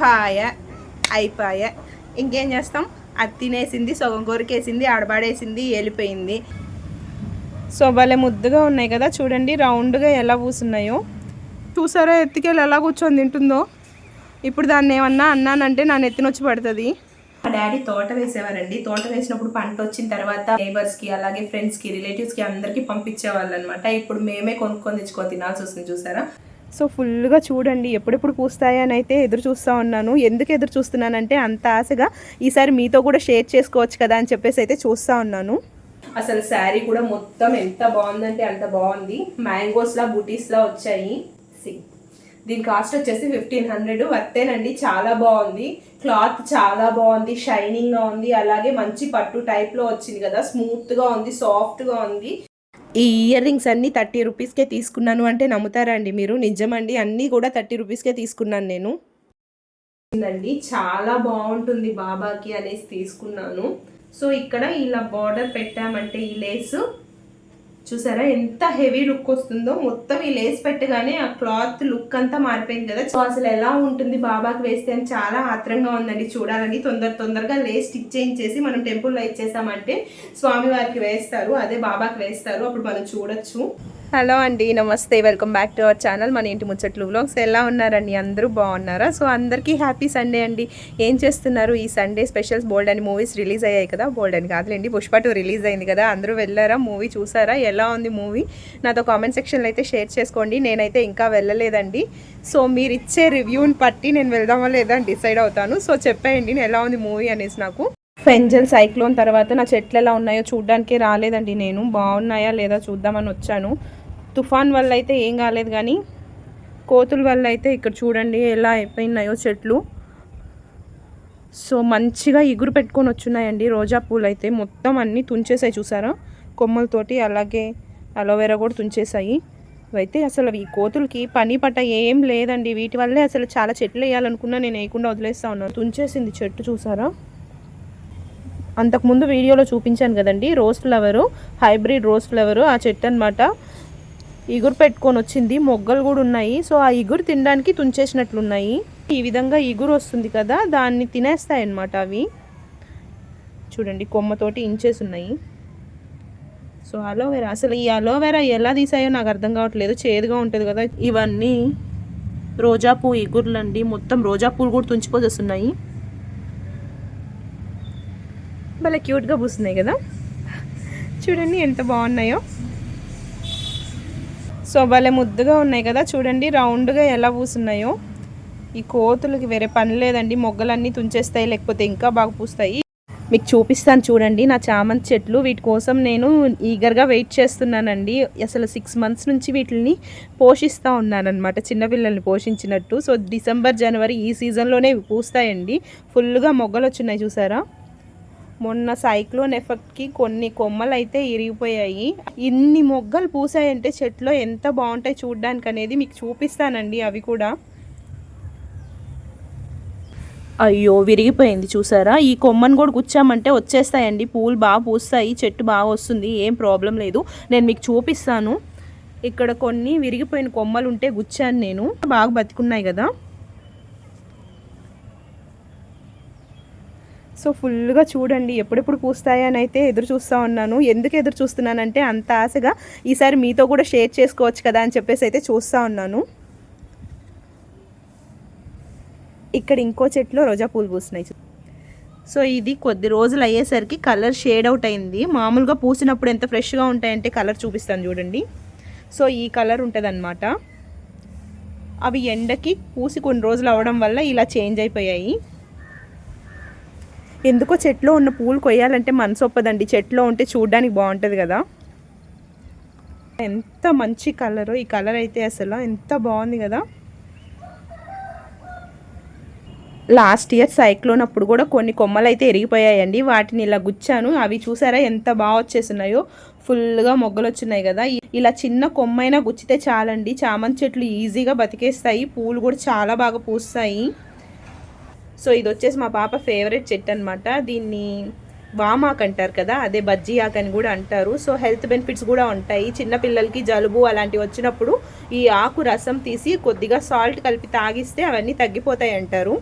పాయ అయిపాయ. ఇంకేం చేస్తాం? అది తినేసింది సగం కొరికేసింది ఆడబాడేసింది వెళ్ళిపోయింది సో భలే ముద్దుగా ఉన్నాయి కదా చూడండి రౌండ్గా ఎలా పూసున్నాయో. చూసారా ఎత్తికెళ్ళి ఎలా కూర్చొని తింటుందో? ఇప్పుడు దాన్ని ఏమన్నా అన్నానంటే నా నెత్తినొచ్చి పడుతుంది. మా డాడీ తోట వేసేవారండి. తోట వేసినప్పుడు పంట వచ్చిన తర్వాత నైబర్స్కి అలాగే ఫ్రెండ్స్కి రిలేటివ్స్కి అందరికీ పంపించేవాళ్ళు అనమాట ఇప్పుడు మేమే కొనుక్కొని తెచ్చుకొని తినాల్సి వస్తుంది చూసారా? సో ఫుల్గా చూడండి ఎప్పుడెప్పుడు పూస్తాయని అయితే ఎదురు చూస్తూ ఉన్నాను. ఎందుకు ఎదురు చూస్తున్నానంటే అంత ఆశగా ఈసారి మీతో కూడా షేర్ చేసుకోవచ్చు కదా అని చెప్పేసి అయితే చూస్తూ ఉన్నాను. అసలు శారీ కూడా మొత్తం ఎంత బాగుందంటే అంత బాగుంది. మ్యాంగోస్లా బూటీస్లా వచ్చాయి. దీని కాస్ట్ వచ్చేసి ఫిఫ్టీన్ హండ్రెడ్. వర్తేనండి చాలా బాగుంది. క్లాత్ చాలా బాగుంది షైనింగ్గా ఉంది. అలాగే మంచి పట్టు టైప్లో వచ్చింది కదా. స్మూత్గా ఉంది సాఫ్ట్గా ఉంది. ఈ ఇయర్ రింగ్స్ అన్నీ థర్టీ రూపీస్కే తీసుకున్నాను అంటే నమ్ముతారా అండి మీరు. నిజమండి అన్నీ కూడా థర్టీ రూపీస్కే తీసుకున్నాను నేను. అండి చాలా బాగుంటుంది బాబాకి అనేసి తీసుకున్నాను. సో ఇక్కడ ఇలా బార్డర్ పెట్టామంటే ఈ లేస్ చూసారా? ఎంత హెవీ లుక్ వస్తుందో. మొత్తం ఈ లేస్ పెట్టగానే ఆ క్లాత్ లుక్ అంతా మారిపోయింది కదా. సో అసలు ఎలా ఉంటుంది బాబాకి వేస్తే అని చాలా ఆత్రంగా ఉందండి. చూడాలని తొందర తొందరగా లేస్ స్టిచ్ చేయించేసి మనం టెంపుల్లో ఇచ్చేసామంటే స్వామి వారికి వేస్తారు. అదే బాబాకి వేస్తారు. అప్పుడు మనం చూడొచ్చు. హలో అండి నమస్తే. Welcome back to our channel మన ఇంటి ముచ్చట్లు వ్లాగ్స్. ఎలా ఉన్నారండి? అందరూ బాగున్నారా? సో అందరికీ హ్యాపీ సండే అండి. ఏం చేస్తున్నారు? ఈ సండే స్పెషల్స్ బోల్డ్ అని మూవీస్ రిలీజ్ అయ్యాయి కదా? బోల్డ్ అని కాదులేండి పుష్ప టూ రిలీజ్ అయింది కదా? అందరూ వెళ్ళారా? మూవీ చూసారా? ఎలా ఉంది మూవీ? నాతో కామెంట్ సెక్షన్లో అయితే షేర్ చేసుకోండి. నేనైతే ఇంకా వెళ్ళలేదండి. సో మీరు ఇచ్చే రివ్యూని బట్టి నేను వెళ్దామా లేదా అని డిసైడ్ అవుతాను. సో చెప్పేయండి ఎలా ఉంది మూవీ అనేసి నాకు. ఫెంజల్ సైక్లోన్ తర్వాత నా చెట్లు ఎలా ఉన్నాయో చూడ్డానికి రాలేదండి నేను. బాగున్నాయా లేదా చూద్దామని వచ్చాను. తుఫాన్ వల్ల అయితే ఏం కాలేదు కానీ కోతుల వల్ల అయితే ఇక్కడ చూడండి ఎలా అయిపోయినాయో చెట్లు. సో మంచిగా ఇగురు పెట్టుకొని వచ్చున్నాయండి రోజా పూలు అయితే. మొత్తం అన్నీ తుంచేసాయి చూసారా? కొమ్మలతోటి అలాగే అలోవెరా కూడా తుంచేసాయి అయితే అసలు ఈ కోతులకి పని పట్ట ఏం లేదండి. వీటి వల్లే అసలు చాలా చెట్లు వేయాలనుకున్నా నేను వేయకుండా వదిలేస్తా ఉన్నాను. తుంచేసింది చెట్టు చూసారా? అంతకుముందు వీడియోలో చూపించాను కదండి rose flower hybrid rose flower ఆ చెట్టు అనమాట ఇగురు పెట్టుకొని వచ్చింది. మొగ్గలు కూడా ఉన్నాయి. సో ఆ ఇగురు తినడానికి తుంచేసినట్లున్నాయి. ఈ విధంగా ఇగురు వస్తుంది కదా దాన్ని తినేస్తాయి అన్నమాట అవి. చూడండి కొమ్మతోటి ఇంచేసి ఉన్నాయి. సో అలోవెరా అసలు ఈ అలోవెరా ఎలా తీసాయో నాకు అర్థం కావట్లేదు. చేదుగా ఉంటుంది కదా. ఇవన్నీ రోజా పువ్వు ఇగుర్లండి మొత్తం రోజా పూలు కూడా తుంచిపోసేస్తున్నాయి. భలే క్యూట్గా పూస్తున్నాయి కదా. చూడండి ఎంత బాగున్నాయో. సో భలే ముద్దుగా ఉన్నాయి కదా. చూడండి రౌండ్గా ఎలా పూస్తున్నాయో. ఈ కోతులకి వేరే పని లేదండి. మొగ్గలన్నీ తుంచేస్తాయి లేకపోతే ఇంకా బాగా పూస్తాయి. మీకు చూపిస్తాను చూడండి నా చామంతి చెట్లు. వీటి కోసం నేను ఈగర్గా వెయిట్ చేస్తున్నానండి. అసలు సిక్స్ మంత్స్ నుంచి వీటిని పోషిస్తూ ఉన్నానన్నమాట. చిన్నపిల్లల్ని పోషించినట్టు. సో డిసెంబర్ జనవరి ఈ సీజన్లోనే పూస్తాయండి. ఫుల్గా మొగ్గలు వచ్చినాయి చూసారా? మొన్న సైక్లోన్ ఎఫెక్ట్కి కొన్ని కొమ్మలు అయితే ఇరిగిపోయాయి. ఇన్ని మొగ్గలు పూసాయంటే చెట్లో ఎంత బాగుంటాయి చూడడానికి అనేది మీకు చూపిస్తానండి అవి కూడా. అయ్యో విరిగిపోయింది చూసారా? ఈ కొమ్మను కూడా గుచ్చామంటే వచ్చేస్తాయండి. పూలు బాగా పూస్తాయి చెట్టు బాగా వస్తుంది ఏం ప్రాబ్లం లేదు. నేను మీకు చూపిస్తాను. ఇక్కడ కొన్ని విరిగిపోయిన కొమ్మలు ఉంటే గుచ్చాను నేను. బాగా బతికున్నాయి కదా. సో ఫుల్గా చూడండి ఎప్పుడెప్పుడు పూస్తాయని అయితే ఎదురు చూస్తూ ఉన్నాను. ఎందుకు ఎదురు చూస్తున్నానంటే అంత ఆశగా ఈసారి మీతో కూడా షేర్ చేసుకోవచ్చు కదా అని చెప్పేసి అయితే చూస్తూ ఉన్నాను. ఇక్కడ ఇంకో చెట్లో రోజా పూలు పూస్తున్నాయి. సో ఇది కొద్ది రోజులు అయ్యేసరికి కలర్ షేడ్ అవుట్ అయింది. మామూలుగా పూసినప్పుడు ఎంత ఫ్రెష్గా ఉంటాయంటే కలర్ చూపిస్తాను చూడండి. సో ఈ కలర్ ఉంటుంది అవి ఎండకి పూసి కొన్ని రోజులు అవ్వడం వల్ల ఇలా చేంజ్ అయిపోయాయి. ఎందుకో చెట్లో ఉన్న పూలు కొయ్యాలంటే మనసు ఒప్పదండి. చెట్లో ఉంటే చూడడానికి బాగుంటుంది కదా. ఎంత మంచి కలరు ఈ కలర్ అయితే అసలు ఎంత బాగుంది కదా. లాస్ట్ ఇయర్ సైక్లోన్ అప్పుడు కూడా కొన్ని కొమ్మలు అయితే ఎరిగిపోయాయండి. వాటిని ఇలా గుచ్చాను. అవి చూసారా ఎంత బాగా వచ్చేస్తున్నాయో. ఫుల్గా మొగ్గలు వచ్చినాయి కదా. ఇలా చిన్న కొమ్మైనా గుచ్చితే చాలండి. చామంతి చెట్లు ఈజీగా బతికేస్తాయి. పూలు కూడా చాలా బాగా పూస్తాయి. సో ఇది వచ్చేసి మా పాప ఫేవరెట్ చెట్టు అనమాట దీన్ని వామాక్ అంటారు కదా అదే బజ్జీ ఆకు అని కూడా అంటారు. సో హెల్త్ బెనిఫిట్స్ కూడా ఉంటాయి. చిన్న పిల్లలకి జలుబు అలాంటివి వచ్చినప్పుడు ఈ ఆకు రసం తీసి కొద్దిగా సాల్ట్ కలిపి తాగిస్తే అవన్నీ తగ్గిపోతాయి అంటారు.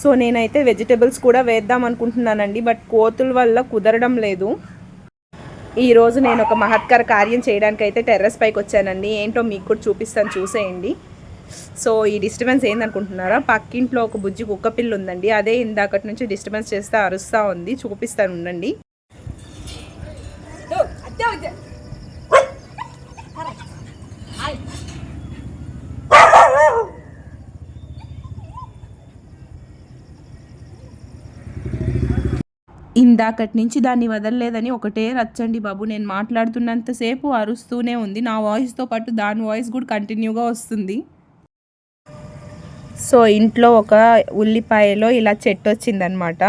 సో నేనైతే వెజిటేబుల్స్ కూడా వేద్దాం అనుకుంటున్నానండి బట్ కోతుల వల్ల కుదరడం లేదు. ఈరోజు నేను ఒక మహత్కర కార్యం చేయడానికి అయితే టెర్రస్ పైకి వచ్చానండి. ఏంటో మీకు కూడా చూపిస్తాను చూసేయండి. సో ఈ డిస్టర్బెన్స్ ఏందనుకుంటున్నారా? పక్కింట్లో ఒక బుజ్జి కుక్క పిల్ల ఉందండి. అదే ఇందాకటి నుంచి డిస్టర్బెన్స్ చేస్తే అరుస్తూ ఉంది. చూపిస్తాను ఉండండి. ఇందాకటి నుంచి దాన్ని వదలలేదని ఒకటే రచ్చండి బాబు. నేను మాట్లాడుతున్నంతసేపు అరుస్తూనే ఉంది. నా వాయిస్తో పాటు దాని వాయిస్ కూడా కంటిన్యూగా వస్తుంది. సో ఇంట్లో ఒక ఉల్లిపాయలో ఇలా చెట్టు వచ్చిందనమాట.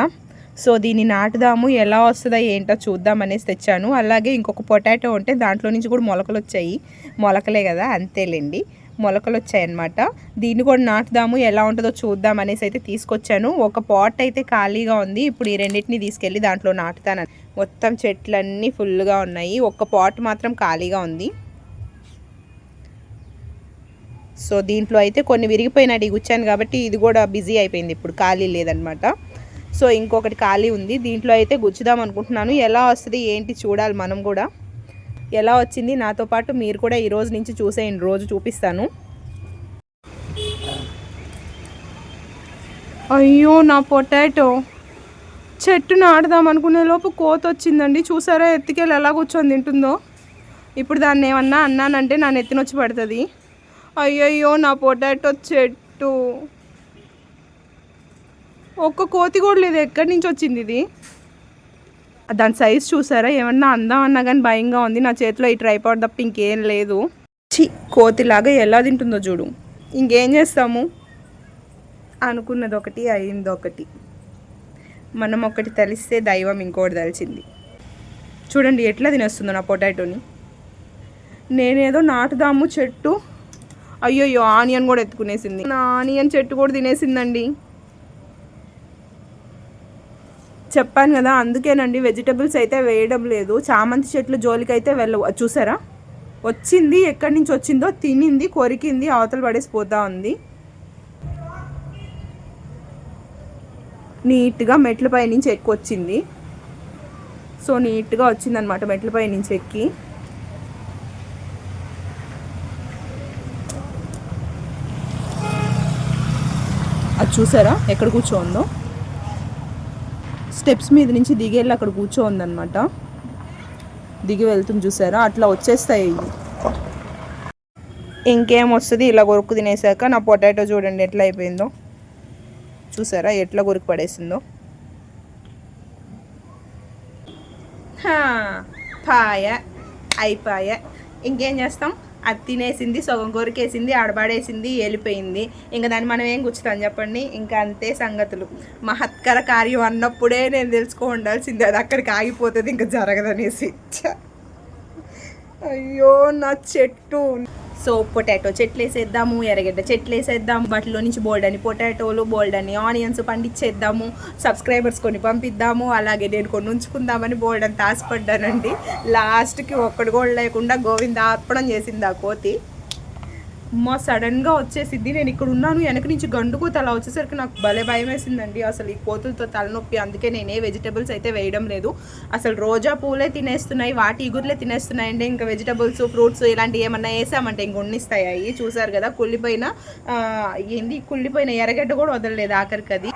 సో దీన్ని నాటుదాము ఎలా వస్తుందో ఏంటో చూద్దాం అనేసి తెచ్చాను. అలాగే ఇంకొక పొటాటో ఉంటే దాంట్లో నుంచి కూడా మొలకలు వచ్చాయి. మొలకలే కదా అంతేలేండి. మొలకలు వచ్చాయన్నమాట. దీన్ని కూడా నాటుదాము ఎలా ఉంటుందో చూద్దాం అనేసి అయితే తీసుకొచ్చాను. ఒక పాట్ అయితే ఖాళీగా ఉంది. ఇప్పుడు ఈ రెండింటిని తీసుకెళ్ళి దాంట్లో నాటుతాను. మొత్తం చెట్లన్నీ ఫుల్గా ఉన్నాయి. ఒక్క పాట్ మాత్రం ఖాళీగా ఉంది. సో దీంట్లో అయితే కొన్ని విరిగిపోయినట్టు గుచ్చాను కాబట్టి ఇది కూడా బిజీ అయిపోయింది. ఇప్పుడు ఖాళీ లేదనమాట. సో ఇంకొకటి ఖాళీ ఉంది. దీంట్లో అయితే గుచ్చుదాం అనుకుంటున్నాను. ఎలా వస్తుంది ఏంటి చూడాలి మనం కూడా. ఎలా వచ్చింది నాతో పాటు మీరు కూడా ఈ రోజు నుంచి చూసేయండి. రోజు చూపిస్తాను. అయ్యో నా పొటాటో. చెట్టు నాటుదాం అనుకునే లోపు కోత వచ్చిందండి. చూసారా ఎత్తికెళ్ళి ఎలా కూర్చొని తింటుందో. ఇప్పుడు దాన్ని ఏమన్నా అన్నానంటే నా నెత్తినొచ్చి పడుతుంది. అయ్యయ్యో నా పొటాటో చెట్టు. ఒక్క కోతి కూడా లేదు. ఎక్కడి నుంచి వచ్చింది ఇది? దాని సైజ్ చూసారా? ఏమన్నా అందం అన్నా కానీ భయంగా ఉంది. నా చేతిలో ఈ ట్రైపాడ్ తప్ప ఇంకేం లేదు. చి కోతిలాగా ఎలా తింటుందో చూడు. ఇంకేం చేస్తాము? అనుకున్నది ఒకటి అయింది ఒకటి. మనం ఒకటి తెలిస్తే దైవం ఇంకోటి తెలిసింది చూడండి ఎట్లా తినేస్తుందో నా పొటాటోని. నేనేదో నాటుదాము చెట్టు అయ్యోయ్యో ఆనియన్ కూడా ఎత్తుకునేసింది. నా ఆనియన్ చెట్టు కూడా తినేసిందండి. చెప్పాను కదా అందుకేనండి వెజిటబుల్స్ అయితే వేయడం లేదు. చామంతి చెట్లు జోలికి అయితే వెళ్ళ చూసారా? వచ్చింది ఎక్కడి నుంచి వచ్చిందో తినింది కొరికింది అవతల పడేసి పోతా ఉంది. నీట్గా మెట్లపై నుంచి ఎక్కువ వచ్చింది సో నీట్గా వచ్చిందనమాట మెట్లపై నుంచి ఎక్కి. చూసారా? ఎక్కడ కూర్చోందో? స్టెప్స్ మీద నుంచి దిగేళ్ళి అక్కడ కూర్చోందనమాట దిగి వెళ్తుంది చూసారా? అట్లా వచ్చేస్తాయి ఇంకేం వస్తుంది? ఇలా కొరుకు తినేసాక నా పొటాటో చూడండి ఎట్లా అయిపోయిందో. చూసారా? ఎట్లా కొరికి పడేసిందో. పాయ అయిపాయ. ఇంకేం చేస్తాం? అది తినేసింది సగం కొరికేసింది ఆడబాడేసింది వెళ్ళిపోయింది ఇంకా దాన్ని మనం ఏం గుచ్చుతాం చెప్పండి? ఇంకా అంతే సంగతులు. మహత్కర కార్యం అన్నప్పుడే నేను తెలుసుకో ఉండాల్సింది. అది అక్కడికి ఆగిపోతుంది ఇంకా జరగదనేసి. అయ్యో నా చెట్టు సో పొటాటో చెట్లు వేసేద్దాము ఎర్రగడ్డ చెట్లు వేసేద్దాము వాటిలో నుంచి బోల్డ్ అని పొటాటోలు బోల్డ్ అని ఆనియన్స్ పండించేద్దాము సబ్స్క్రైబర్స్ కొన్ని పంపిద్దాము అలాగే నేను కొన్ని ఉంచుకుందామని బోల్డ్ అంత ఆశపడ్డానండి. లాస్ట్కి ఒక్కడు కూడా లేకుండా గోవింద అర్పణం చేసింది ఆ కోతి. మా సడన్గా వచ్చేసిద్ది. నేను ఇక్కడ ఉన్నాను వెనక నుంచి గండుకు తల వచ్చేసరికి నాకు భలే భయం వేసిందండి. అసలు ఈ కోతులతో తలనొప్పి అందుకే నేను ఏ వెజిటబుల్స్ అయితే వేయడం లేదు. అసలు రోజా పూలే తినేస్తున్నాయి వాటి ఇగుర్లే తినేస్తున్నాయి అండి ఇంకా వెజిటబుల్స్ ఫ్రూట్స్ ఇలాంటివి ఏమన్నా వేసామంటే ఇంక ఉండిస్తాయి అవి చూసారు కదా కుళ్ళిపోయిన ఏంది? కుళ్ళిపోయిన ఎర్రగడ్డ కూడా వదలలేదు ఆఖరికి అది.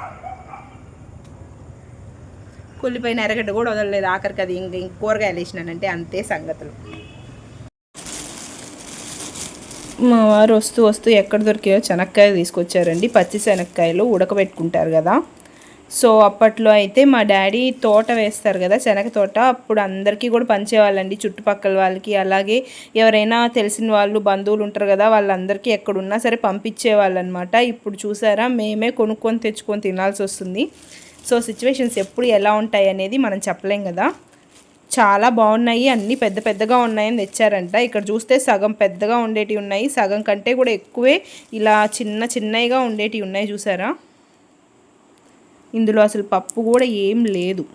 కుళ్ళిపోయిన ఎర్రగడ్డ కూడా వదలలేదు ఆఖరికి అది. ఇంక ఇంక కూరగాయలు వేసినానంటే అంతే సంగతులు. మా వారు వస్తూ వస్తూ ఎక్కడ దొరికాయో శనక్కాయలు తీసుకొచ్చారండి. పచ్చి శనక్కాయలు ఉడకబెట్టుకుంటారు కదా. సో అప్పట్లో అయితే మా డాడీ తోట వేస్తారు కదా శనగ తోట. అప్పుడు అందరికీ కూడా పంచేవాళ్ళండి. చుట్టుపక్కల వాళ్ళకి అలాగే ఎవరైనా తెలిసిన వాళ్ళు బంధువులు ఉంటారు కదా వాళ్ళందరికీ ఎక్కడున్నా సరే పంపించేవాళ్ళు అనమాట ఇప్పుడు చూసారా మేమే కొనుక్కొని తెచ్చుకొని తినాల్సి వస్తుంది. సో సిచ్యువేషన్స్ ఎప్పుడు ఎలా ఉంటాయి అనేది మనం చెప్పలేం కదా. చాలా బాగున్నాయి అన్నీ పెద్ద పెద్దగా ఉన్నాయని తెచ్చారంట. ఇక్కడ చూస్తే సగం పెద్దగా ఉండేటివి ఉన్నాయి సగం కంటే కూడా ఎక్కువే ఇలా చిన్న చిన్నవిగా ఉండేటివి ఉన్నాయి చూసారా? ఇందులో అసలు పప్పు కూడా ఏం లేదు.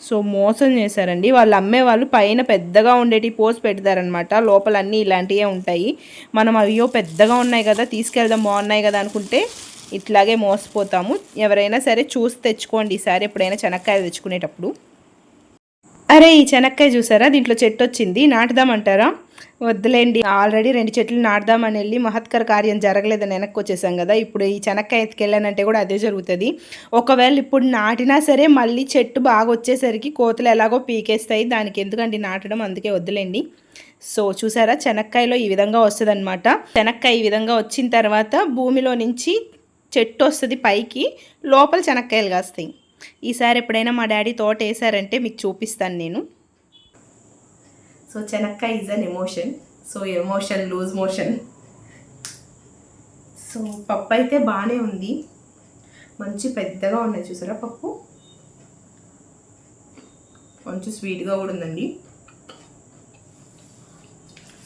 సో మోసం చేశారండి. వాళ్ళు అమ్మే వాళ్ళు పైన పెద్దగా ఉండేటి పోసి పెడతారనమాట లోపల అన్నీ ఇలాంటివే ఉంటాయి. మనం అయ్యో పెద్దగా ఉన్నాయి కదా తీసుకెళ్దాం బాగున్నాయి కదా అనుకుంటే ఇట్లాగే మోసపోతాము. ఎవరైనా సరే చూసి తెచ్చుకోండి ఈసారి ఎప్పుడైనా చెనక్కాయలు తెచ్చుకునేటప్పుడు. అరే ఈ చెనక్కాయ చూసారా? దీంట్లో చెట్టు వచ్చింది నాటుదామంటారా? వద్దులేండి ఆల్రెడీ రెండు చెట్లు నాటుదామని వెళ్ళి మహత్కర కార్యం జరగలేదని వెనక్కి వచ్చేసాం కదా. ఇప్పుడు ఈ చెనక్కాయ ఎత్తుకెళ్ళానంటే కూడా అదే జరుగుతుంది. ఒకవేళ ఇప్పుడు నాటినా సరే మళ్ళీ చెట్టు బాగా వచ్చేసరికి కోతులు ఎలాగో పీకేస్తాయి. దానికి ఎందుకండి నాటడం? అందుకే వద్దులేండి. సో చూసారా? చెనక్కాయలో ఈ విధంగా వస్తుంది చెనక్కాయ ఈ విధంగా వచ్చిన తర్వాత భూమిలో నుంచి చెట్టు వస్తుంది పైకి. లోపల చెనక్కాయలు కాస్తాయి. ఈసారి ఎప్పుడైనా మా డాడీ తోట వేసారంటే మీకు చూపిస్తాను నేను. సో చెనక్కాయ is an emotion so emotion loose motion so పప్పు అయితే బాగానే ఉంది. మంచి పెద్దగా ఉన్నాయి చూసారా పప్పు? మంచి స్వీట్గా కూడా ఉందండి.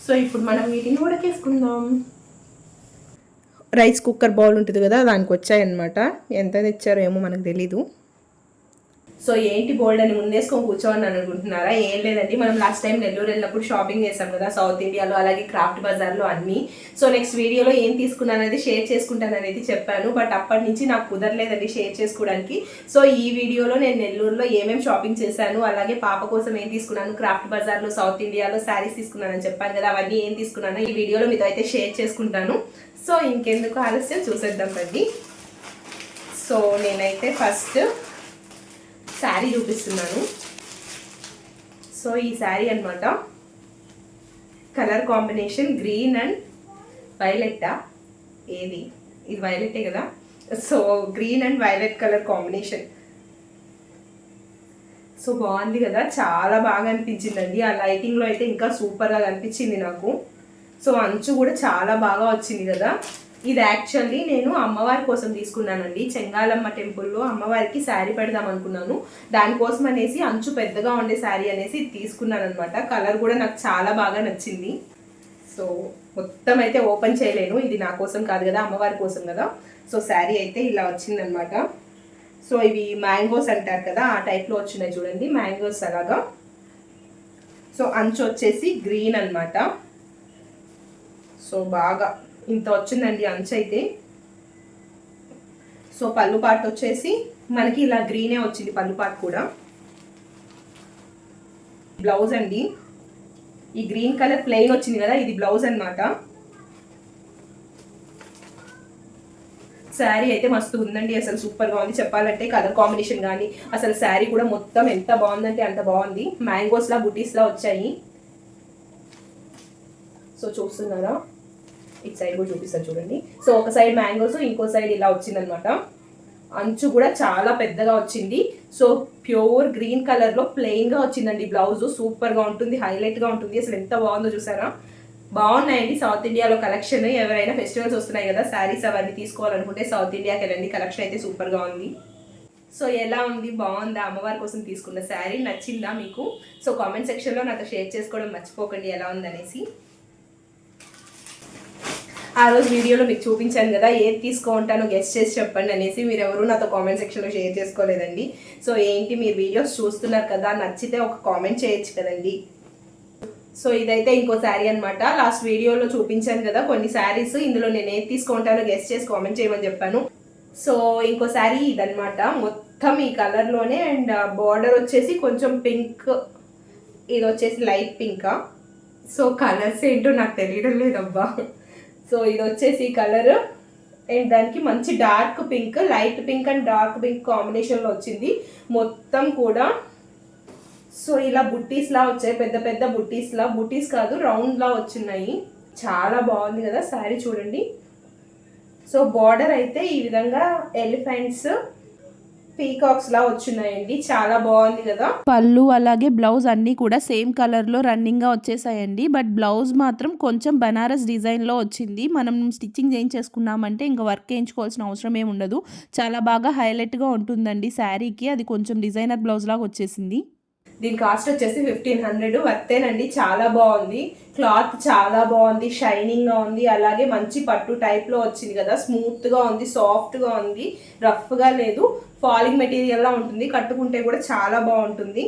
సో ఇప్పుడు మనం వీటిని ఉడకేసుకుందాం రైస్ కుక్కర్ బౌల్ ఉంటుంది కదా దానికి వచ్చాయన్నమాట. ఎంత తెచ్చారో ఏమో మనకు తెలీదు. సో ఏంటి బోల్డ్ అని ముందేసుకొని కూర్చోవాలని అనుకుంటున్నారా? ఏం లేదండి. మనం లాస్ట్ టైం నెల్లూరు వెళ్ళినప్పుడు షాపింగ్ చేసాం కదా సౌత్ ఇండియాలో అలాగే క్రాఫ్ట్ బజార్లో అన్ని. సో నెక్స్ట్ వీడియోలో ఏం తీసుకున్నాను అనేది షేర్ చేసుకుంటాను అనేది చెప్పాను. బట్ అప్పటి నుంచి నాకు కుదరలేదండి షేర్ చేసుకోవడానికి. సో ఈ వీడియోలో నేను నెల్లూరులో ఏమేమి షాపింగ్ చేశాను అలాగే పాప కోసం ఏం తీసుకున్నాను క్రాఫ్ట్ బజార్లో సౌత్ ఇండియాలో శారీస్ తీసుకున్నానని చెప్పాను కదా అవన్నీ ఏం తీసుకున్నాను ఈ వీడియోలో మీతో అయితే షేర్ చేసుకుంటాను. సో ఇంకెందుకు ఆలస్యం? చూసేద్దాం రండి. సో నేనైతే ఫస్ట్ శారీ చూపిస్తున్నాను. సో ఈ శారీ అన్నమాట. కలర్ కాంబినేషన్ గ్రీన్ అండ్ వైలెట్టా? ఏది? ఇది వైలెటే కదా. So green and violet colour combination. So బాగుంది కదా. చాలా బాగా అనిపించిందండి. ఆ లైటింగ్లో అయితే ఇంకా సూపర్గా కనిపించింది నాకు. సో అంచు కూడా చాలా బాగా వచ్చింది కదా. ఇది యాక్చువల్లీ నేను అమ్మవారి కోసం తీసుకున్నానండి. చెంగాలమ్మ టెంపుల్లో అమ్మవారికి శారీ పెడదాం అనుకున్నాను. దానికోసం అనేసి అంచు పెద్దగా ఉండే శారీ అనేసి తీసుకున్నాను అనమాట కలర్ కూడా నాకు చాలా బాగా నచ్చింది. సో మొత్తం అయితే ఓపెన్ చేయలేను. ఇది నా కోసం కాదు కదా అమ్మవారి కోసం కదా. సో శారీ అయితే ఇలా వచ్చిందనమాట సో ఇవి మ్యాంగోస్ అంటారు కదా ఆ టైప్లో వచ్చినాయి చూడండి. మ్యాంగోస్ అలాగా. సో అంచు వచ్చేసి గ్రీన్ అన్నమాట. సో బాగా ఇంత వచ్చిందండి అంచు అయితే. సో పళ్ళు పాటు వచ్చేసి మనకి ఇలా గ్రీనే వచ్చింది పళ్ళు పాటు కూడా. బ్లౌజ్ అండి. ఈ గ్రీన్ కలర్ ప్లెయిన్ వచ్చింది కదా ఇది బ్లౌజ్ అన్నమాట. శారీ అయితే మస్తు ఉందండి అసలు సూపర్గా ఉంది. చెప్పాలంటే కలర్ కాంబినేషన్ కానీ అసలు శారీ కూడా మొత్తం ఎంత బాగుందంటే అంత బాగుంది. మ్యాంగోస్లా బుటీస్లా వచ్చాయి. సో చూస్తున్నారా? ఇటు సైడ్ కూడా చూపిస్తాను చూడండి. సో ఒక సైడ్ మ్యాంగోస్ ఇంకో సైడ్ ఇలా వచ్చిందనమాట. అంచు కూడా చాలా పెద్దగా వచ్చింది. సో ప్యూర్ గ్రీన్ కలర్లో ప్లెయిన్గా వచ్చిందండి బ్లౌజ్ సూపర్గా ఉంటుంది హైలైట్గా ఉంటుంది. అసలు ఎంత బాగుందో చూసారా? బాగున్నాయండి సౌత్ ఇండియాలో కలెక్షన్ ఎవరైనా ఫెస్టివల్స్ వస్తున్నాయి కదా శారీస్ అవన్నీ తీసుకోవాలనుకుంటే సౌత్ ఇండియాకి వెళ్ళండి. కలెక్షన్ అయితే సూపర్గా ఉంది. సో ఎలా ఉంది? బాగుందా? అమ్మవారి కోసం తీసుకున్న శారీ నచ్చిందా మీకు? సో కామెంట్ సెక్షన్లో నాతో షేర్ చేసుకోవడం మర్చిపోకండి. ఎలా ఉందనేసి. ఆ రోజు వీడియోలో మీకు చూపించాను కదా ఏది తీసుకుంటానో గెస్ట్ చేసి చెప్పండి అనేసి మీరు ఎవరు నాతో కామెంట్ సెక్షన్లో షేర్ చేసుకోలేదండి. సో ఏంటి మీరు వీడియోస్ చూస్తున్నారు కదా నచ్చితే ఒక కామెంట్ చేయొచ్చు కదండి. సో ఇదైతే ఇంకో శారీ అనమాట లాస్ట్ వీడియోలో చూపించాను కదా కొన్ని శారీస్ ఇందులో నేను ఏది తీసుకుంటానో గెస్ట్ చేసి కామెంట్ చేయమని చెప్పాను. సో ఇంకో శారీ ఇదనమాట మొత్తం ఈ కలర్లోనే అండ్ బార్డర్ వచ్చేసి కొంచెం పింక్ ఇది వచ్చేసి లైట్ పింకా సో కలర్స్ ఏంటో నాకు తెలియడం లేదబ్బా. సో ఇది వచ్చేసి కలర్. అండ్ దానికి మంచి dark pink light pink and dark pink కాంబినేషన్లో వచ్చింది. మొత్తం కూడా సో ఇలా బుట్టీస్లా వచ్చాయి. పెద్ద పెద్ద బుట్టీస్లా బుట్టీస్ కాదు రౌండ్లా వచ్చినాయి చాలా బాగుంది కదా శారీ చూడండి. సో బార్డర్ అయితే ఈ విధంగా ఎలిఫెంట్స్ పీకాక్స్ లా వచ్చినాయండి. చాలా బాగుంది కదా. పళ్ళు అలాగే బ్లౌజ్ అన్నీ కూడా సేమ్ కలర్లో రన్నింగ్గా వచ్చేసాయండి. బట్ బ్లౌజ్ మాత్రం కొంచెం బనారస్ డిజైన్లో వచ్చింది. మనం స్టిచ్చింగ్ చేయించేసుకున్నామంటే ఇంకా వర్క్ చేయించుకోవాల్సిన అవసరం ఏమి ఉండదు. చాలా బాగా హైలైట్గా ఉంటుందండి శారీకి. అది కొంచెం డిజైనర్ బ్లౌజ్ లాగా వచ్చేసింది. దీని కాస్ట్ వచ్చేసి ఫిఫ్టీన్ హండ్రెడ్ వర్తేనండి చాలా బాగుంది. క్లాత్ చాలా బాగుంది షైనింగ్గా ఉంది. అలాగే మంచి పట్టు టైప్లో వచ్చింది కదా. స్మూత్గా ఉంది సాఫ్ట్గా ఉంది. రఫ్గా లేదు. ఫాలింగ్ మెటీరియల్లా ఉంటుంది. కట్టుకుంటే కూడా చాలా బాగుంటుంది.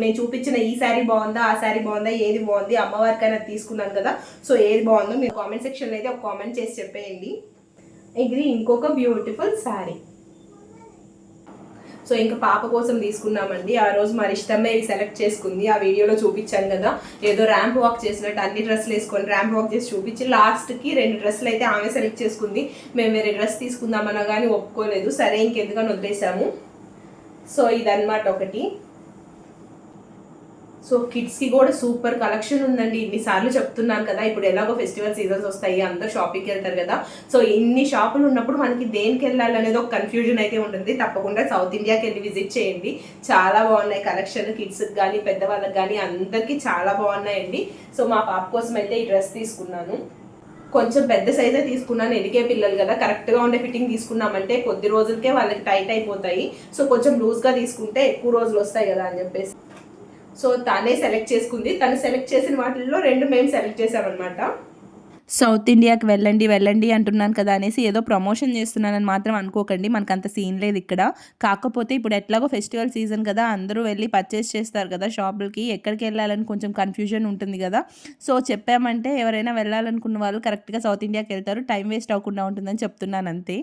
నేను చూపించిన ఈ శారీ బాగుందా ఆ శారీ బాగుందా ఏది బాగుంది అమ్మవారికైనా తీసుకున్నాను కదా. సో ఏది బాగుందో మీరు కామెంట్ సెక్షన్లో అయితే ఒక కామెంట్ చేసి చెప్పేయండి. ఇది ఇంకొక బ్యూటిఫుల్ శారీ. సో ఇంకా పాప కోసం తీసుకున్నామండి. ఆ రోజు మరి ఇష్టమే ఇవి సెలెక్ట్ చేసుకుంది. ఆ వీడియోలో చూపించాను కదా. ఏదో ర్యాంప్ వాక్ చేసినట్టు అన్ని డ్రెస్సులు వేసుకొని ర్యాంప్ వాక్ చేసి చూపించి లాస్ట్కి రెండు డ్రెస్సులు అయితే ఆమె సెలెక్ట్ చేసుకుంది. మేము వేరే డ్రెస్ తీసుకుందామన్నా కానీ ఒప్పుకోలేదు. సరే ఇంకెందుకని వదిలేసాము. సో ఇదన్నమాట ఒకటి. సో కిడ్స్కి కూడా సూపర్ కలెక్షన్ ఉందండి. ఇన్నిసార్లు చెప్తున్నాను కదా ఇప్పుడు ఎలాగో ఫెస్టివల్ సీజన్స్ వస్తాయి అందరూ షాపింగ్కి వెళ్తారు కదా. సో ఇన్ని షాపులు ఉన్నప్పుడు మనకి దేనికి వెళ్ళాలి అనేది ఒక కన్ఫ్యూజన్ అయితే ఉంటుంది. తప్పకుండా సౌత్ ఇండియాకి వెళ్ళి విజిట్ చేయండి. చాలా బాగున్నాయి కలెక్షన్ కిడ్స్కి కానీ పెద్దవాళ్ళకి కానీ అందరికీ చాలా బాగున్నాయండి. సో మా పాప కోసం అయితే ఈ డ్రెస్ తీసుకున్నాను. కొంచెం పెద్ద సైజే తీసుకున్నాను. ఎదిగే పిల్లలు కదా. కరెక్ట్గా ఉండే ఫిట్టింగ్ తీసుకున్నామంటే కొద్ది రోజులకే వాళ్ళకి టైట్ అయిపోతాయి. సో కొంచెం లూజ్గా తీసుకుంటే ఎక్కువ రోజులు వస్తాయి కదా అని చెప్పేసి. సో తనే సెలెక్ట్ చేసుకుంది. తను సెలెక్ట్ చేసిన వాటిల్లో రెండు మేము సెలెక్ట్ చేసామన్నమాట సౌత్ ఇండియాకి వెళ్ళండి వెళ్ళండి అంటున్నాను కదా అనేసి ఏదో ప్రమోషన్ చేస్తున్నానని మాత్రం అనుకోకండి. మనకు అంత సీన్ లేదు ఇక్కడ. కాకపోతే ఇప్పుడు ఎట్లాగో ఫెస్టివల్ సీజన్ కదా. అందరూ వెళ్ళి పర్చేస్ చేస్తారు కదా షాపులకి. ఎక్కడికి వెళ్ళాలని కొంచెం కన్ఫ్యూజన్ ఉంటుంది కదా. సో చెప్పామంటే ఎవరైనా వెళ్ళాలనుకున్న వాళ్ళు కరెక్ట్గా సౌత్ ఇండియాకి వెళ్తారు. టైం వేస్ట్ అవ్వకుండా ఉంటుందని చెప్తున్నాను అంతే.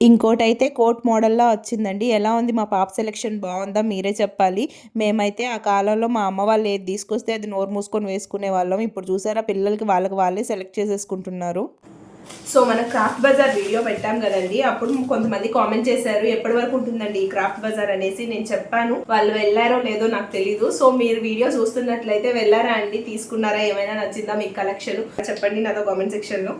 ఇంకోటైతే కోట్ మోడల్లా వచ్చిందండి. ఎలా ఉంది? మా పాప సెలెక్షన్ బాగుందా? మీరే చెప్పాలి. మేమైతే ఆ కాలంలో మా అమ్మ వాళ్ళు ఏది తీసుకొస్తే అది నోరు మూసుకొని వేసుకునే వాళ్ళం. ఇప్పుడు చూసారా పిల్లలకి వాళ్ళకి వాళ్ళే సెలెక్ట్ చేసేసుకుంటున్నారు. సో మనం క్రాఫ్ట్ బజార్ వీడియో పెట్టాం కదండి. అప్పుడు కొంతమంది కామెంట్ చేశారు ఎప్పటి వరకు ఉంటుందండి ఈ క్రాఫ్ట్ బజార్? అనేసి నేను చెప్పాను. వాళ్ళు వెళ్ళారో లేదో నాకు తెలీదు. సో మీరు వీడియో చూస్తున్నట్లయితే వెళ్ళారా అండి? తీసుకున్నారా? ఏమైనా నచ్చిందా? మీ కలెక్షన్ చెప్పండి నాతో కామెంట్ సెక్షన్లో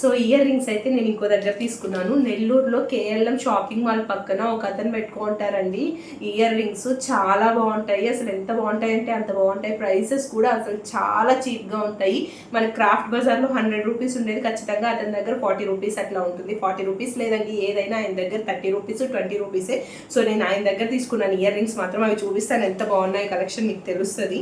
సో ఇయర్ రింగ్స్ అయితే నేను ఇంకో దగ్గర తీసుకున్నాను. నెల్లూరులో కేఎల్ఎం షాపింగ్ మాల్ పక్కన ఒక అతను పెట్టుకుంటారండి. ఇయర్ రింగ్స్ చాలా బాగుంటాయి. అసలు ఎంత బాగుంటాయి అంటే అంత బాగుంటాయి. ప్రైసెస్ కూడా అసలు చాలా చీప్గా ఉంటాయి. మన క్రాఫ్ట్ బజార్లో హండ్రెడ్ రూపీస్ ఉండేది. ఖచ్చితంగా అతని దగ్గర ఫార్టీ రూపీస్ అట్లా ఉంటుంది. ఫార్టీ రూపీస్ లేదండి. ఏదైనా ఆయన దగ్గర థర్టీ రూపీస్ ట్వంటీ రూపీసే. సో నేను ఆయన దగ్గర తీసుకున్నాను. ఇయర్ రింగ్స్ మాత్రం అవి చూపిస్తాను. ఎంత బాగున్నాయి కలెక్షన్ మీకు తెలుస్తుంది.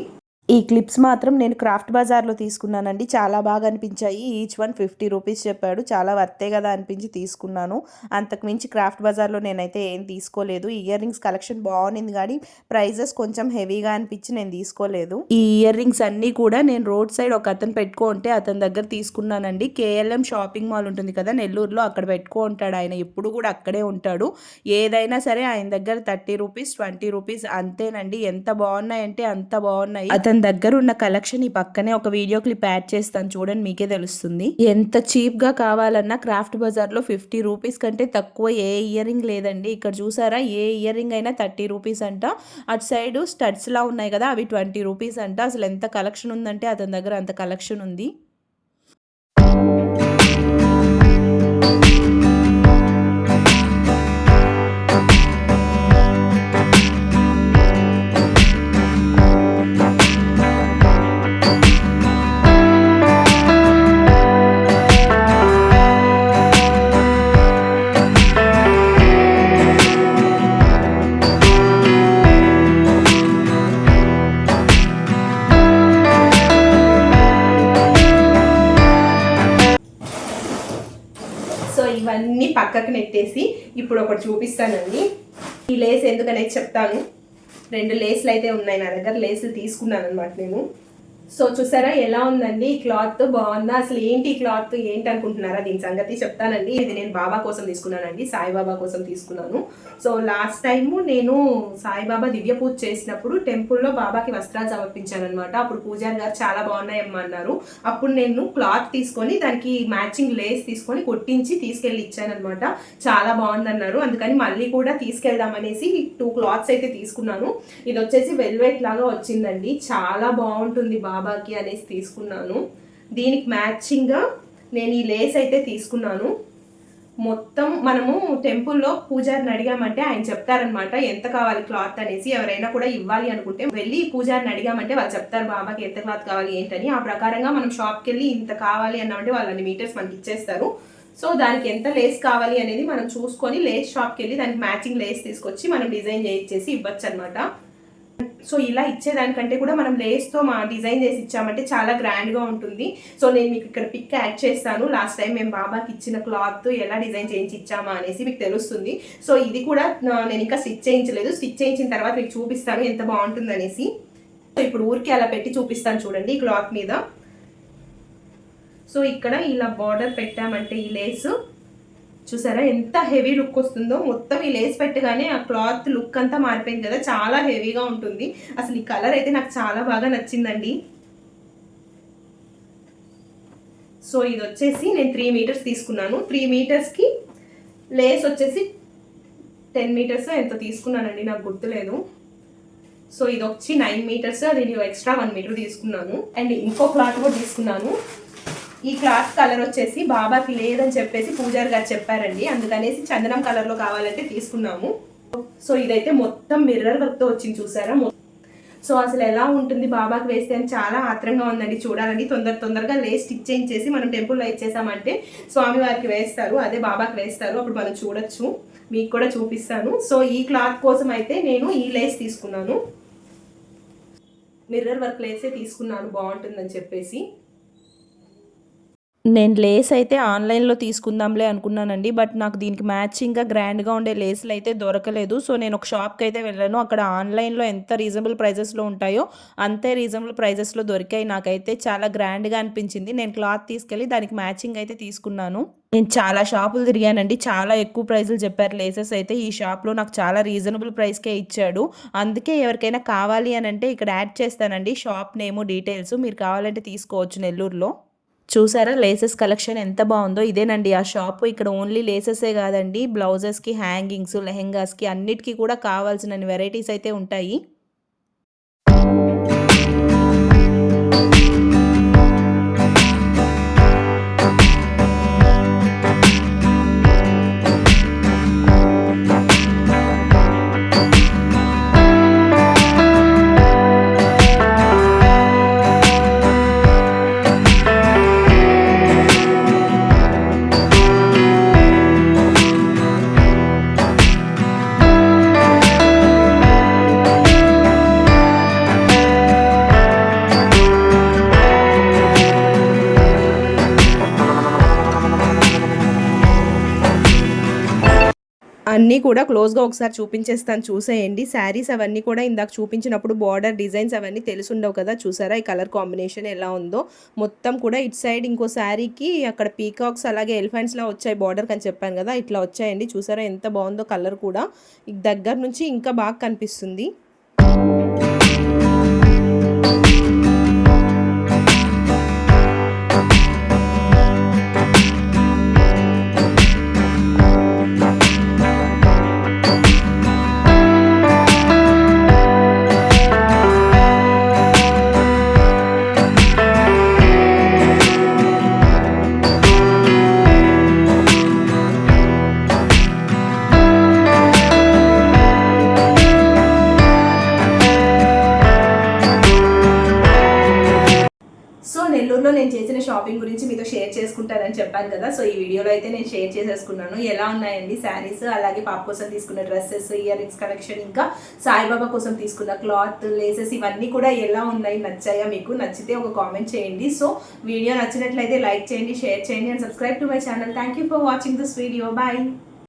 ఈ క్లిప్స్ మాత్రం నేను క్రాఫ్ట్ బజార్లో తీసుకున్నానండి. చాలా బాగా అనిపించాయి. ఈచ్ వన్ ఫిఫ్టీ రూపీస్ చెప్పాడు. చాలా వర్తే కదా అనిపించి తీసుకున్నాను. అంతకు మించి క్రాఫ్ట్ బజార్లో నేనైతే ఏం తీసుకోలేదు. ఇయర్ రింగ్స్ కలెక్షన్ బాగుంది కానీ ప్రైజెస్ కొంచెం హెవీగా అనిపించి నేను తీసుకోలేదు. ఈ ఇయర్ రింగ్స్ అన్నీ కూడా నేను రోడ్ సైడ్ ఒక అతను పెట్టుకుంటే అతని దగ్గర తీసుకున్నానండి. కేఎల్ఎం షాపింగ్ మాల్ ఉంటుంది కదా నెల్లూరులో అక్కడ పెట్టుకో ఉంటాడు ఆయన. ఎప్పుడు కూడా అక్కడే ఉంటాడు. ఏదైనా సరే ఆయన దగ్గర థర్టీ రూపీస్ ట్వంటీ రూపీస్ అంతేనండి. ఎంత బాగున్నాయంటే అంత బాగున్నాయి. అతను దగ్గర ఉన్న కలెక్షన్ ఈ పక్కనే ఒక వీడియో క్లిప్ యాడ్ చేస్తాను చూడండి మీకే తెలుస్తుంది. ఎంత చీప్గా కావాలన్నా క్రాఫ్ట్ బజార్లో ఫిఫ్టీ రూపీస్ కంటే తక్కువ ఏ ఇయర్ రింగ్ లేదండి. ఇక్కడ చూసారా? ఏ ఇయర్ రింగ్ అయినా థర్టీ రూపీస్ అంట. అటు సైడ్ స్టడ్స్ లా ఉన్నాయి కదా అవి ట్వంటీ రూపీస్ అంట. అసలు ఎంత కలెక్షన్ ఉందంటే అతని దగ్గర అంత కలెక్షన్ ఉంది. ఇవన్నీ పక్కకు నెట్టేసి ఇప్పుడు ఒకటి చూపిస్తానండి. ఈ లేస్ ఎందుకనేది చెప్తాను. రెండు లేస్లు అయితే ఉన్నాయి నా దగ్గర. లేసులు తీసుకున్నాను అనమాట నేను. సో చూసారా ఎలా ఉందండి? ఈ క్లాత్ బాగుందా? అసలు ఏంటి ఈ క్లాత్? ఏంటి అనుకుంటున్నారా? దీని సంగతి చెప్తానండి. ఇది నేను బాబా కోసం తీసుకున్నానండి. సాయిబాబా కోసం తీసుకున్నాను. సో లాస్ట్ టైము నేను సాయిబాబా దివ్య పూజ చేసినప్పుడు టెంపుల్లో బాబాకి వస్త్రాలు సమర్పించాను అనమాట అప్పుడు పూజారి గారు చాలా బాగున్నాయమ్మా అన్నారు. అప్పుడు నేను క్లాత్ తీసుకొని దానికి మ్యాచింగ్ లేస్ తీసుకొని కొట్టించి తీసుకెళ్ళి ఇచ్చానమాట చాలా బాగుందన్నారు. అందుకని మళ్ళీ కూడా తీసుకెళ్దామనేసి టూ క్లాత్స్ అయితే తీసుకున్నాను. ఇది వచ్చేసి వెల్వెట్ లాగా వచ్చిందండి. చాలా బాగుంటుంది బాబా. బాబాకి అనేసి తీసుకున్నాను. దీనికి మ్యాచింగ్గా నేను ఈ లేస్ అయితే తీసుకున్నాను. మొత్తం మనము టెంపుల్లో పూజారిని అడిగామంటే ఆయన చెప్తారనమాట ఎంత కావాలి క్లాత్? అనేసి. ఎవరైనా కూడా ఇవ్వాలి అనుకుంటే వెళ్ళి పూజారిని అడిగామంటే వాళ్ళు చెప్తారు బాబాకి ఎంత క్లాత్ కావాలి ఏంటని. ఆ ప్రకారంగా మనం షాప్కి వెళ్ళి ఇంత కావాలి అన్నామంటే వాళ్ళని మీటర్స్ మనకి ఇచ్చేస్తారు. సో దానికి ఎంత లేస్ కావాలి అనేది మనం చూసుకొని లేస్ షాప్కి వెళ్ళి దానికి మ్యాచింగ్ లేస్ తీసుకొచ్చి మనం డిజైన్ చేయించేసి ఇవ్వచ్చు అనమాట సో ఇలా ఇచ్చేదానికంటే కూడా మనం లేస్తో మా డిజైన్ చేసి ఇచ్చామంటే చాలా గ్రాండ్గా ఉంటుంది. సో నేను మీకు ఇక్కడ పిక్ యాడ్ చేస్తాను. లాస్ట్ టైం మేము బాబాకి ఇచ్చిన క్లాత్ ఎలా డిజైన్ చేయించి ఇచ్చామా అనేసి మీకు తెలుస్తుంది. సో ఇది కూడా నేను ఇంకా స్టిచ్ చేయించలేదు. స్టిచ్ చేయించిన తర్వాత మీకు చూపిస్తాను ఎంత బాగుంటుంది అనేసి. సో ఇప్పుడు ఊరికి అలా పెట్టి చూపిస్తాను చూడండి క్లాత్ మీద. సో ఇక్కడ ఇలా బార్డర్ పెట్టామంటే ఈ లేస్ చూసారా? ఎంత హెవీ లుక్ వస్తుందో. మొత్తం ఈ లేస్ పెట్టగానే ఆ క్లాత్ లుక్ అంతా మారిపోయింది కదా. చాలా హెవీగా ఉంటుంది. అసలు ఈ కలర్ అయితే నాకు చాలా బాగా నచ్చిందండి. సో ఇది వచ్చేసి నేను త్రీ మీటర్స్ తీసుకున్నాను. త్రీ మీటర్స్కి లేస్ వచ్చేసి టెన్ మీటర్స్ ఎంత తీసుకున్నానండి నాకు గుర్తులేదు. సో ఇది వచ్చి నైన్ మీటర్స్ అది నేను ఎక్స్ట్రా వన్ మీటర్ తీసుకున్నాను. అండ్ ఇంకో క్లాత్ కూడా తీసుకున్నాను. ఈ క్లాత్ కలర్ వచ్చేసి బాబాకి లేదని చెప్పేసి పూజారి గారు చెప్పారండి. అందుకనేసి చందనం కలర్లో కావాలంటే తీసుకున్నాము. సో ఇదైతే మొత్తం మిర్రర్ వర్క్తో వచ్చింది చూసారా? సో అసలు ఎలా ఉంటుంది బాబాకి వేస్తే అని చాలా ఆత్రంగా ఉందండి. చూడాలని తొందర తొందరగా లే స్టిచ్ చేయించేసి మనం టెంపుల్లో ఇచ్చేసామంటే స్వామివారికి వేస్తారు. అదే బాబాకి వేస్తారు. అప్పుడు మనం చూడొచ్చు. మీకు కూడా చూపిస్తాను. సో ఈ క్లాత్ కోసం అయితే నేను ఈ లేస్ తీసుకున్నాను. మిర్రర్ వర్క్ లేసే తీసుకున్నాను. బాగుంటుందని చెప్పేసి. నేను లేస్ అయితే ఆన్లైన్లో తీసుకుందాంలే అనుకున్నానండి. బట్ నాకు దీనికి మ్యాచింగ్గా గ్రాండ్గా ఉండే లేస్లు అయితే దొరకలేదు. సో నేను ఒక షాప్కి అయితే వెళ్ళాను. అక్కడ ఆన్లైన్లో ఎంత రీజనబుల్ ప్రైజెస్లో ఉంటాయో అంతే రీజనబుల్ ప్రైజెస్లో దొరికాయి. నాకైతే చాలా గ్రాండ్గా అనిపించింది. నేను క్లాత్ తీసుకెళ్ళి దానికి మ్యాచింగ్ అయితే తీసుకున్నాను. నేను చాలా షాపులు తిరిగానండి. చాలా ఎక్కువ ప్రైజులు చెప్పారు లేసెస్ అయితే. ఈ షాప్లో నాకు చాలా రీజనబుల్ ప్రైస్కే ఇచ్చాడు. అందుకే ఎవరికైనా కావాలి అని అంటే ఇక్కడ యాడ్ చేస్తానండి. షాప్ నేము డీటెయిల్స్ మీరు కావాలంటే తీసుకోవచ్చు నెల్లూరులో. చూసారా? లేసెస్ కలెక్షన్ ఎంత బాగుందో. ఇదేనండి ఆ షాప్. ఇక్కడ ఓన్లీ లేసెసే కాదండి. బ్లౌజెస్కి హ్యాంగింగ్స్ లెహెంగాస్కి అన్నిటికీ కూడా కావాల్సిన వెరైటీస్ అయితే ఉంటాయి. అన్నీ కూడా క్లోజ్గా ఒకసారి చూపించేస్తాను. చూసేయండి. శారీస్ అవన్నీ కూడా ఇందాక చూపించినప్పుడు బార్డర్ డిజైన్స్ అవన్నీ తెలుసుండవు కదా. చూసారా ఈ కలర్ కాంబినేషన్ ఎలా ఉందో? మొత్తం కూడా ఇటు సైడ్ ఇంకో శారీకి అక్కడ పీకాక్స్ అలాగే ఎలిఫెంట్స్లా వచ్చాయి బార్డర్ అని చెప్పాను కదా. ఇట్లా వచ్చాయండి. చూసారా ఎంత బాగుందో కలర్ కూడా. దగ్గర నుంచి ఇంకా బాగా కనిపిస్తుంది. శారీస్ అలాగే పాప కోసం తీసుకున్న డ్రెస్సెస్ ఇయర్ రింగ్స్ కలెక్షన్ ఇంకా సాయిబాబా కోసం తీసుకున్న క్లాత్ లేసెస్ ఇవన్నీ కూడా ఎలా ఉన్నాయి నచ్చాయా మీకు? నచ్చితే ఒక కామెంట్ చేయండి. సో వీడియో నచ్చినట్లయితే లైక్ చేయండి షేర్ చేయండి and subscribe to my channel thank you for watching this video bye